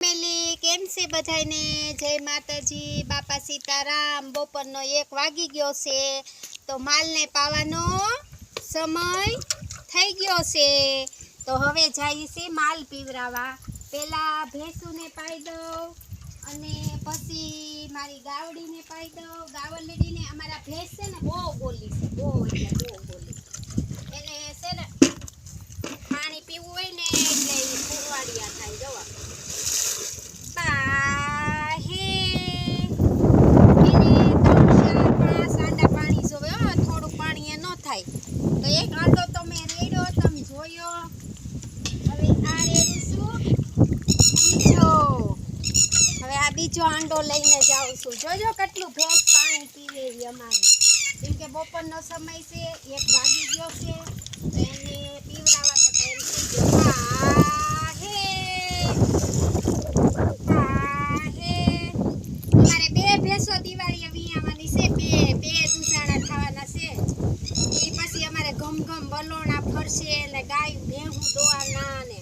Family, કેમ છે બધાને જય માતાજી, બાપા સીતારામ. બપોરનો એક વાગી ગયો છે. તો માલને પાવાનો સમય થઈ ગયો છે. તો હવે જઈએ છે માલ પીવરાવા. પેલા ભેંસુને પાઈ દઉં અને પછી મારી ગાવડીને પાઈ દઉં. ગાવલડીને અમારા ભેંસ છે ને બહુ બોલી છે, બહુ એટલે બહુ બોલી એને છે ને પાણી પીવું હોય ને એટલે ઈ પુરવાડિયા થાય જવા પાહે એને ત્રણ ચાર પાંચ આંડા પાણી જોવે હો થોડું પાણી એ ન થાય તો એક આંડો તો મેં રેડ્યો તમે જોયો હવે આ રેડું છું બીજો હવે આ બીજો આંડો લઈને જાઉં છું. જોજો કેટલું ભેંસ પાણી પીવે છે અમારી. કેમ કે બપોરનો સમય છે, એક વાગી ગયો છે. એને પીવડાવવાનો ટાઈમ થઈ. અમારે બે ભેંસો દિવાળીએ વીણવાની છે. બે બે દુસાણા થવાના છે. એ પછી અમારે ગમ ગમ બલોણા ફરશે ને ગાય ભેહું દોવાના ને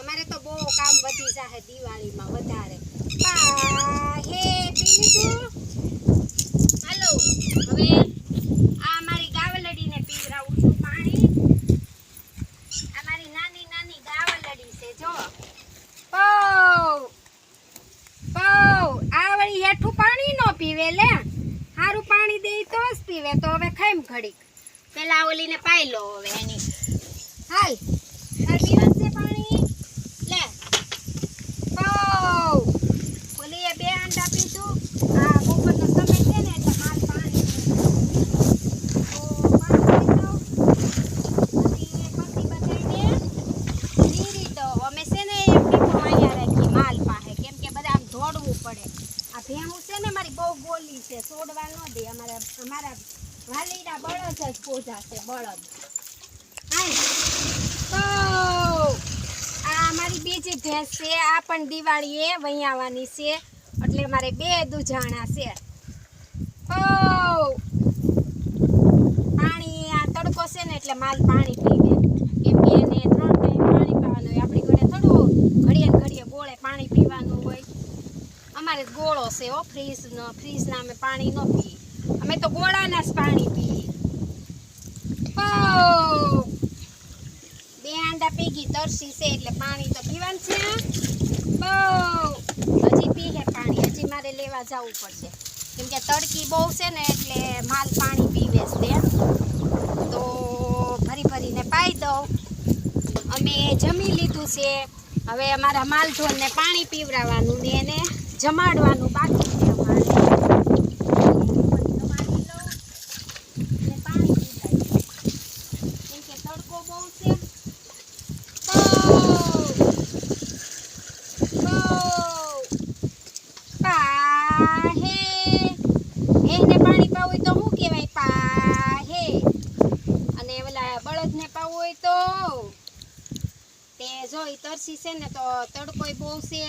અમારે તો બહુ કામ વધી જાહે દિવાળીમાં વધારે. પી લીધું હાલો, હવે આ મારી ગાવલડીને પીવડાવું છું પાણી. આ મારી નાની નાની ગાવલડી છે, જો. પૌ પૌ આ વળી હેઠું પાણી ન પીવે લે. સારું પાણી દે તો જ પીવે, તો હવે ખાઈમ ઘડીક. પેલા ઓલીને પાઈ લો હવે એની. હાલ તાર પીવાનું છે પાણી લે પૌ ઓલી એ બે આંડા પીધું આ બપોરનો સમય છે ને એટલે માર પાણી તો પાણી પી લઉં. પછી પછી બધાયને નીરી દો અમે છે ને એક ટીપો અહીંયા રાખી માલ પાસે કેમ કે બધા આમ દોડવું પડે આ ભેહું છે ને મારી બહુ બોલી છે છોડવા ન દે અમારા અમારા વાલીડા બળદ જ પૂજા છે, બળદ. હાય. તો આ અમારી બીજી ભેંસ છે, આ પણ દિવાળીએ વૈયાવાની છે, એટલે મારે બે દુજાણા છે. ઓ! પાણી આ તડકો છે ને, એટલે માલ પાણી પીવે કેમ કે એને ત્રણ પાણી પીવાનું હોય આપણી ઘરે થોડું ઘડીએ ઘડીએ ગોળે પાણી પીવાનું હોય. અમારે ગોળો છે હો ફ્રીજ નો ફ્રીજના અમે પાણી ન પીએ. અમે તો ગોળાના જ પાણી પીએ. ઓ બે આંડા પીગી તરસી છે એટલે પાણી તો પીવાનું છે બહુ હજી પીએ પાણી, હજી મારે લેવા જવું પડશે. કેમ કે તડકી બહુ છે ને એટલે માલ પાણી પીવે છે તો ભરી ભરીને પાઈ દઉં. અમે જમી લીધું છે. હવે અમારા માલઢોરને પાણી પીવડાવવાનું ને એને. જમાડવાનું બાકી છે ને કે તડકો બહુ છે તો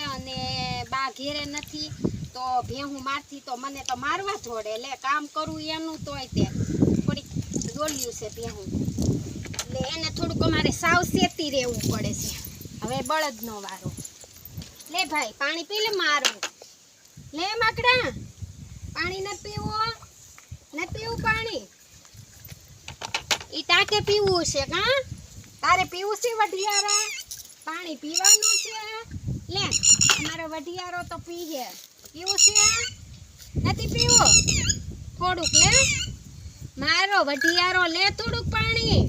અને ઘેરે નથી, તો ભેહું મારથી તો મને તો મારવા જોડે. લે, કામ કરવું એનું તોય તે. થોડીક દોલ્યું છે ભેહું. એટલે એને થોડુંક અમારે સાવચેતી રહેવું પડે છે. હવે બળદનો વારો. લે ભાઈ, પાણી પી લે મારું. લે માકડા, પાણી ન પીવું. ન પીવું પાણી. ઈ ટાકે પીવું છે કા તારે પીવું છે, વઢિયારા? પાણી પીવાનું છે? લે, અમારો વઢિયારો તો પીએ પીવું છે નથી પીવું? થોડુંક લે. મારો વઢિયારો લે થોડુંક પાણી.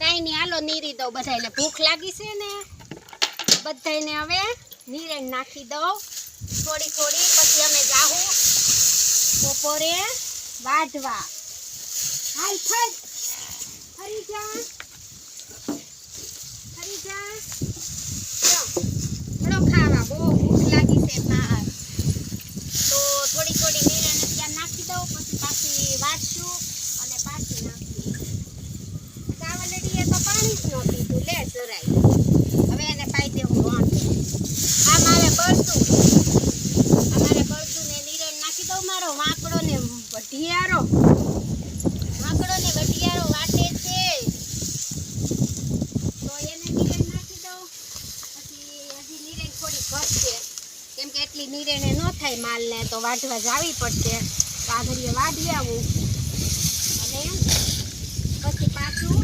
કાંઈ નહીં, હાલો નીરી દઉં બધાને ભૂખ લાગી છે ને? બધાને હવે નીરેણ નાખી દઉં. થોડી થોડી, પછી અમે જાહું. બપોરે વાઢવા. હાલ ફરી જા ફરી જા લો, હળો ખાવા બહુ ભૂખ લાગી છે બહાર તો થોડી થોડી નીરેણ ત્યાં નાખી દઉં પછી પાછી વાટશું અને પાછી નાખી ચાવલડીએ તો પાણી જ ન પીધું લે જરાય હવે એને પાઈ આ મારે બળતું અમારે બળતું ને નીરણ નાખી દઉં મારો વાંકડો ને વઢિયારો વાટે છે ઘટશે કેમ કે એટલી નિરેણે ન થાય માલને તો વાઢવા જાવી પડશે. આ વાઢી આવું. અને પછી પાછું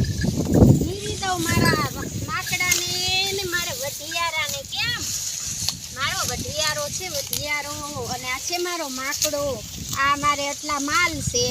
નીરી દઉં મારા માકડાને ને મારા વઢિયારાને. કેમ? મારો વઢિયારો છે વઢિયારો. અને આ છે મારો માકડો. આ મારે આટલા માલ છે.